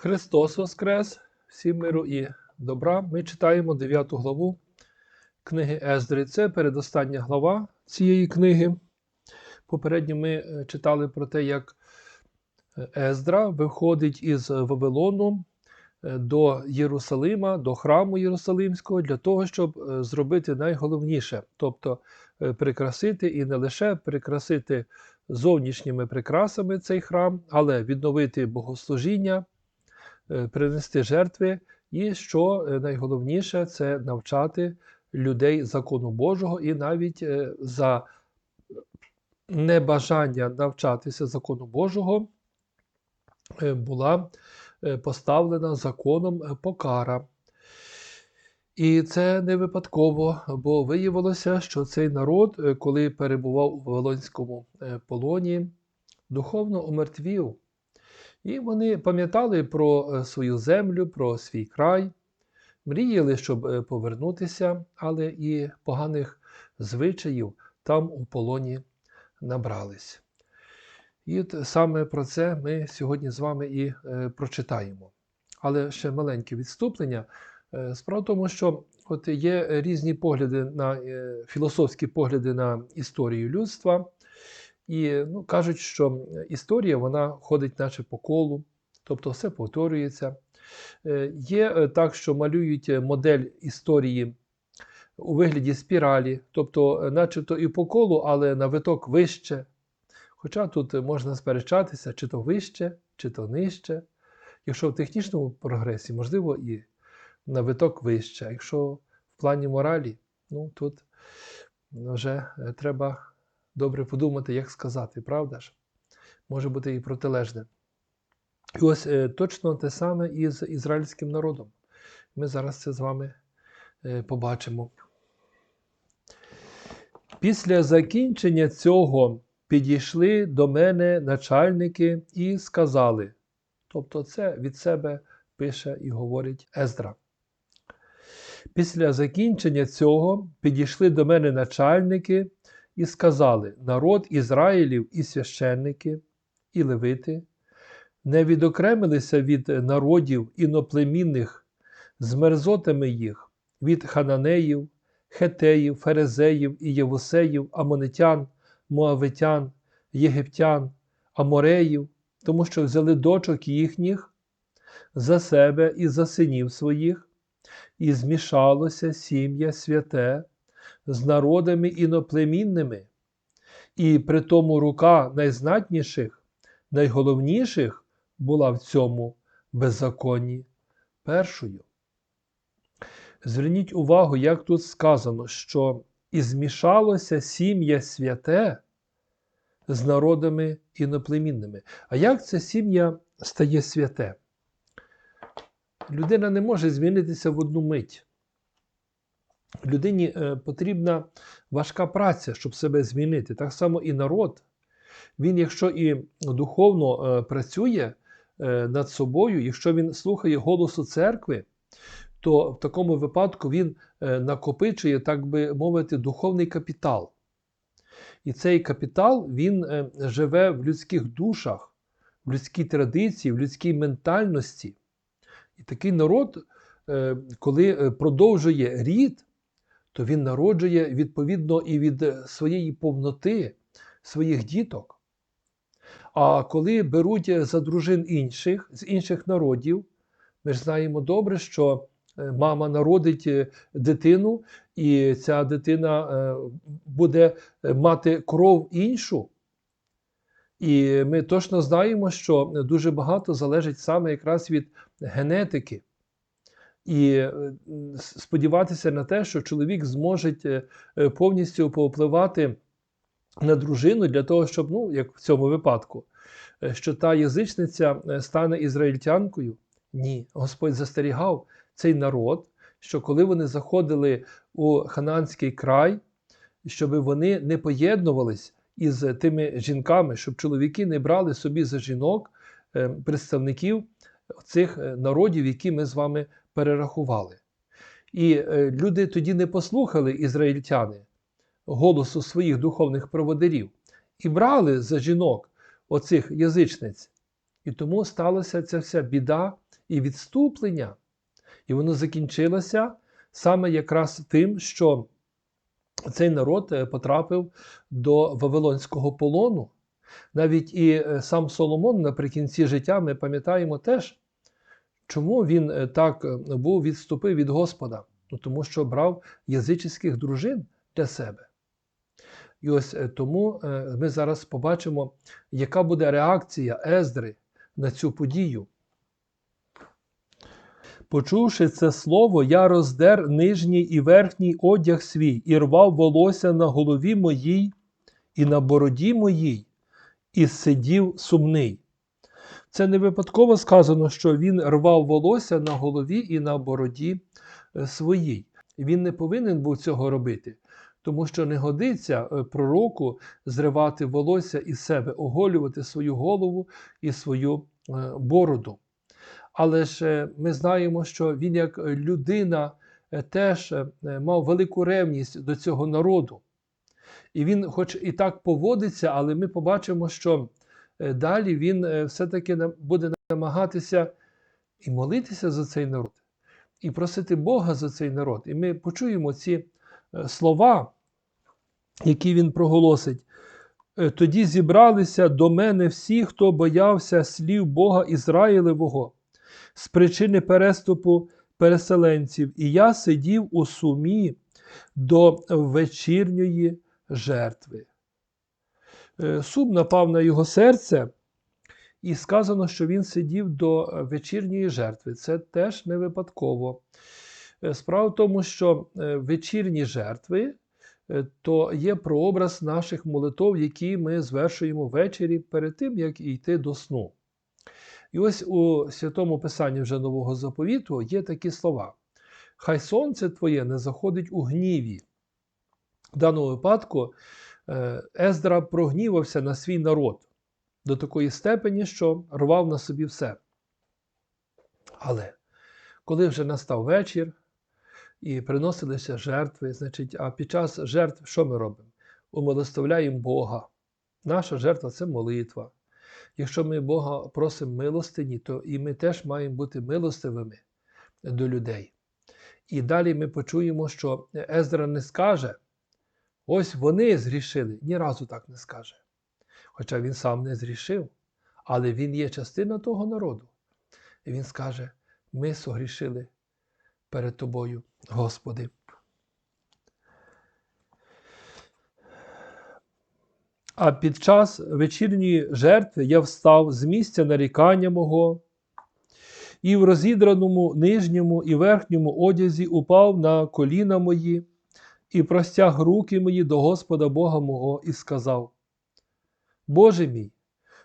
Христос Воскрес, всім миру і добра. Ми читаємо 9 главу книги Ездри. Це передостання глава цієї книги. Попередньо ми е, читали про те, як е, Ездра виходить із Вавилону е, до Єрусалима, до храму Єрусалимського, для того, щоб зробити найголовніше, тобто прикрасити і не лише прикрасити зовнішніми прикрасами цей храм, але відновити богослужіння принести жертви, і що е, найголовніше, це навчати людей закону Божого, і навіть е, за небажання навчатися закону Божого е, була е, поставлена законом е, покара. І це не випадково, бо виявилося, що цей народ, е, коли перебував у Вавилонському е, полоні, духовно омертвів. І вони пам'ятали про е, свою землю, про свій край, мріяли, щоб е, повернутися, але і поганих звичаїв там у полоні набрались. І от саме про це ми сьогодні з вами і е, прочитаємо. Але ще маленьке відступлення. Справа в тому, що от є різні погляди на філософські погляди на історію людства. І ну, кажуть, що історія вона ходить наче по колу, тобто все повторюється. Е, Є е, так, що малюють е, модель історії у вигляді спіралі, тобто, начебто і по колу, але на виток вище. Хоча тут можна сперечатися, чи то вище, чи то нижче. Якщо в технічному прогресі, можливо, і на виток вище. Якщо в плані моралі, ну тут вже треба добре подумати, як сказати, правда ж? Може бути і протилежне. І ось е, точно те саме і з ізраїльським народом. Ми зараз це з вами е, побачимо. Після закінчення цього підійшли до мене начальники і сказали. Тобто, це від себе пише і говорить Ездра. Після закінчення цього підійшли до мене начальники і сказали: народ Ізраїлів і священники, і левити не відокремилися від народів іноплемінних з мерзотами їх, від хананеїв, хетеїв, ферезеїв і євусеїв, амонитян, моавитян, єгиптян, амореїв, тому що взяли дочок їхніх за себе і за синів своїх, і змішалося сім'я святе з народами іноплемінними, і при тому рука найзнатніших, найголовніших була в цьому беззаконні першою. Зверніть увагу, як тут сказано, що і змішалося сім'я святе з народами іноплемінними. А як це сім'я стає святе? Людина не може змінитися в одну мить. Людині е, потрібна важка праця, щоб себе змінити. Так само і народ. Він, якщо і духовно е, працює е, над собою, якщо він слухає голосу церкви, то в такому випадку він накопичує, так би мовити, духовний капітал. І цей капітал він живе в людських душах, в людській традиції, в людській ментальності. І такий народ, коли продовжує рід, то він народжує відповідно і від своєї повноти своїх діток. А коли беруть за дружин інших з інших народів, ми ж знаємо добре, що е, мама народить е, дитину, і ця дитина е, буде мати кров іншу. І ми точно знаємо, що дуже багато залежить саме якраз від генетики. І е, сподіватися на те, що чоловік зможе е, е, повністю повпливати на дружину для того, щоб, ну, як в цьому випадку, що та язичниця стане ізраїльтянкою. Ні, Господь застерігав цей народ, що коли вони заходили у хананський край, щоб вони не поєднувались із тими жінками, щоб чоловіки не брали собі за жінок представників цих народів, які ми з вами перерахували. І е, люди тоді не послухали ізраїльтяни голосу своїх духовних проводирів і брали за жінок оцих язичниць І тому сталася ця вся біда і відступлення. І воно закінчилося саме якраз тим, що цей народ е, потрапив до Вавилонського полону. Навіть і е, сам Соломон наприкінці життя ми пам'ятаємо теж, чому він е, так е, був відступив від Господа. Ну, тому що брав язичних дружин для себе. І ось е, тому ми зараз побачимо, яка буде реакція Ездри на цю подію. Почувши це слово, я роздер нижній і верхній одяг свій і рвав волосся на голові моїй і на бороді моїй, і сидів сумний. Це не випадково сказано, що він рвав волосся на голові і на бороді е, своїй. Він не повинен був цього робити, тому що не годиться е, пророку зривати волосся із себе, оголювати свою голову і свою е, бороду. Але ж ми знаємо, що він, як людина, теж мав велику ревність до цього народу. І він, хоч і так поводиться, але ми побачимо, що далі він е, все-таки буде намагатися і молитися за цей народ, і просити Бога за цей народ. І ми почуємо ці е, слова, які він проголосить. Е, Тоді зібралися до мене всі, хто боявся слів Бога Ізраїлевого з причини переступу переселенців, і я сидів у сумі до вечірньої жертви. Е, Сум напав на його серце, і сказано, що він сидів до е, вечірньої жертви. Це теж не випадково. Е, Справа в тому, що вечірні жертви то є прообраз наших молитов, які ми звершуємо ввечері перед тим, як йти до сну. І ось у святому Писанні вже Нового заповіту є такі слова: Хай сонце твоє не заходить у гніві. В даному випадку Ездра прогнівався на свій народ до такої степені, що рвав на собі все. Але коли вже настав вечір і приносилися жертви, значить, а під час жертв що ми робимо? Умилостивляємо Бога. Наша жертва це молитва. Якщо ми Бога просимо милостині, то і ми теж маємо бути милостивими до людей. І далі ми почуємо, що Ездра не скаже, ось вони зрішили, ні разу так не скаже. Хоча він сам не зрішив, але він є частина того народу. І він скаже: ми согрішили перед тобою, Господи. А під час вечірньої жертви я встав з місця нарікання мого, і в розідраному нижньому і верхньому одязі упав на коліна мої, і простяг руки мої до Господа Бога мого, і сказав: Боже мій,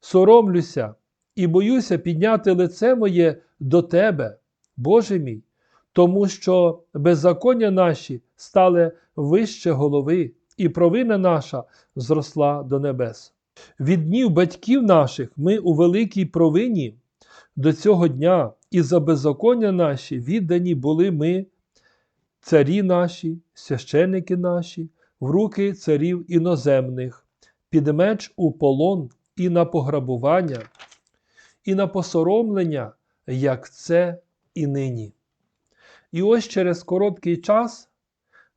соромлюся і боюся підняти лице моє до Тебе, Боже мій, тому що беззаконня наші стали вище голови, і провина наша зросла до небес. Від днів батьків наших ми у великій провині до цього дня, і за беззаконня наші віддані були ми, царі наші, священники наші, в руки царів іноземних, під меч у полон і на пограбування, і на посоромлення, як це і нині. І ось через короткий час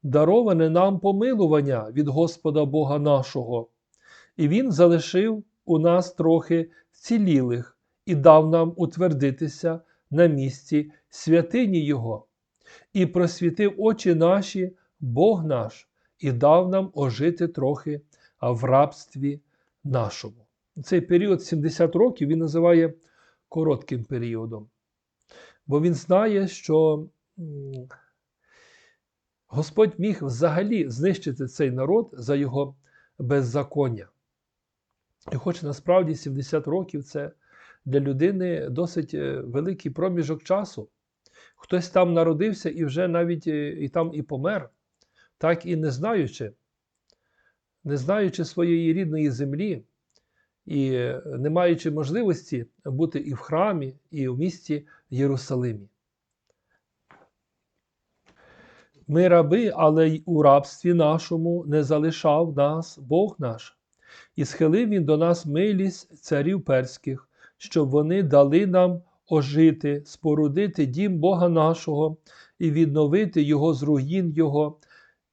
дароване нам помилування від Господа Бога нашого, і Він залишив у нас трохи вцілілих і дав нам утвердитися на місці святині Його, і просвітив очі наші Бог наш, і дав нам ожити трохи в рабстві нашому. Цей період 70 років він називає коротким періодом, бо він знає, що Господь міг взагалі знищити цей народ за його беззаконня. І хоч насправді 70 років це для людини досить е, великий проміжок часу. Хтось там народився і вже навіть е, і там і помер, так і не знаючи, не знаючи своєї рідної землі, і е, не маючи можливості бути і в храмі, і в місті Єрусалимі. Ми раби, але й у рабстві нашому не залишав нас Бог наш, і схилив він до нас милість царів перських щоб вони дали нам ожити, спорудити дім Бога нашого і відновити його з руїн Його,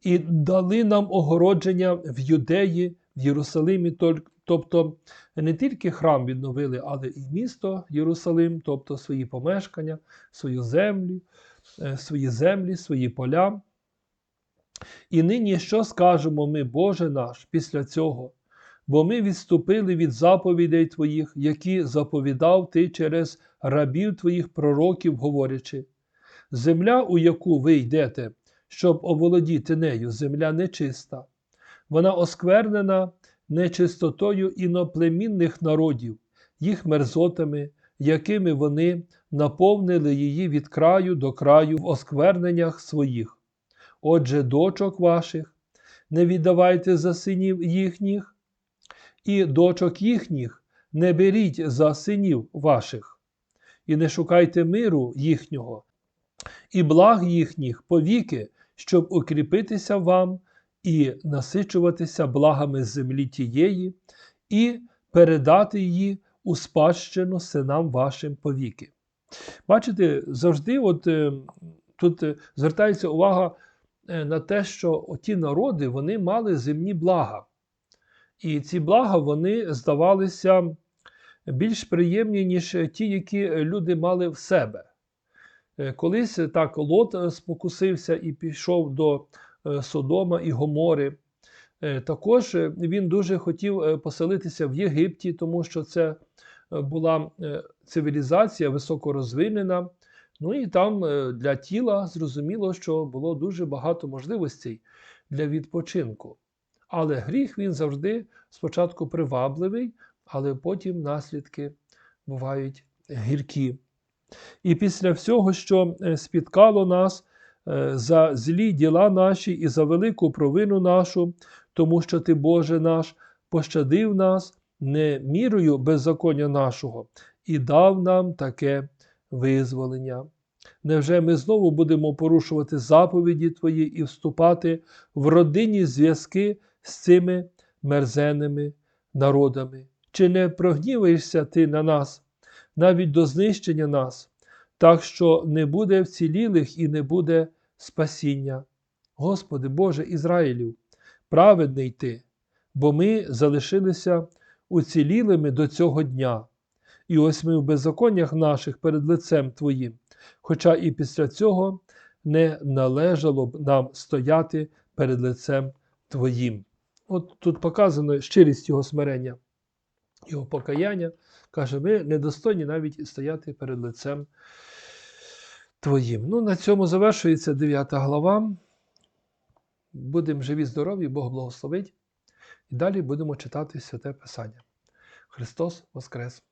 і дали нам огородження в Юдеї, в Єрусалимі, тобто не тільки храм відновили, але і місто Єрусалим, тобто свої помешкання, свою землю, е, свої землі, свої поля. І нині що скажемо ми, Боже наш, після цього? Бо ми відступили від заповідей Твоїх, які заповідав Ти через рабів Твоїх пророків, говорячи, земля, у яку ви йдете, щоб оволодіти нею, земля нечиста, вона осквернена нечистотою іноплемінних народів, їх мерзотами, якими вони наповнили її від краю до краю в оскверненнях своїх. Отже, дочок ваших не віддавайте за синів їхніх, і дочок їхніх не беріть за синів ваших, і не шукайте миру їхнього, і благ їхніх повіки, щоб укріпитися вам і насичуватися благами землі тієї, і передати її у спадщину синам вашим повіки. Бачите, завжди от, е, тут звертається увага е, на те, що оті народи вони мали земні блага. І ці блага вони здавалися більш приємні, ніж ті, які люди мали в себе. Е, Колись так Лот е, спокусився і пішов до е, Содома і Гомори. Е, Також е, він дуже хотів е, поселитися в Єгипті, тому що це е, була е, цивілізація високорозвинена. Ну і там е, для тіла зрозуміло, що було дуже багато можливостей для відпочинку. Але гріх він завжди спочатку привабливий, але потім наслідки бувають гіркі. І після всього, що е, спіткало нас е, за злі діла наші і за велику провину нашу, тому що Ти, Боже наш, пощадив нас не мірою беззаконня нашого і дав нам таке визволення. Невже ми знову будемо порушувати заповіді Твої і вступати в родинні зв'язки з цими мерзенними народами? Чи не прогніваєшся ти на нас, навіть до знищення нас, так що не буде вцілілих і не буде спасіння? Господи Боже Ізраїлів, праведний Ти, бо ми залишилися уцілілими до цього дня, і ось ми в беззаконнях наших перед лицем Твоїм, хоча і після цього не належало б нам стояти перед лицем Твоїм. От тут показано щирість його смирення, його покаяння. Каже, ми недостойні навіть стояти перед лицем Твоїм. Ну, на цьому завершується 9 глава. Будемо живі, здорові, Бог благословить. І далі будемо читати святе Писання. Христос Воскрес!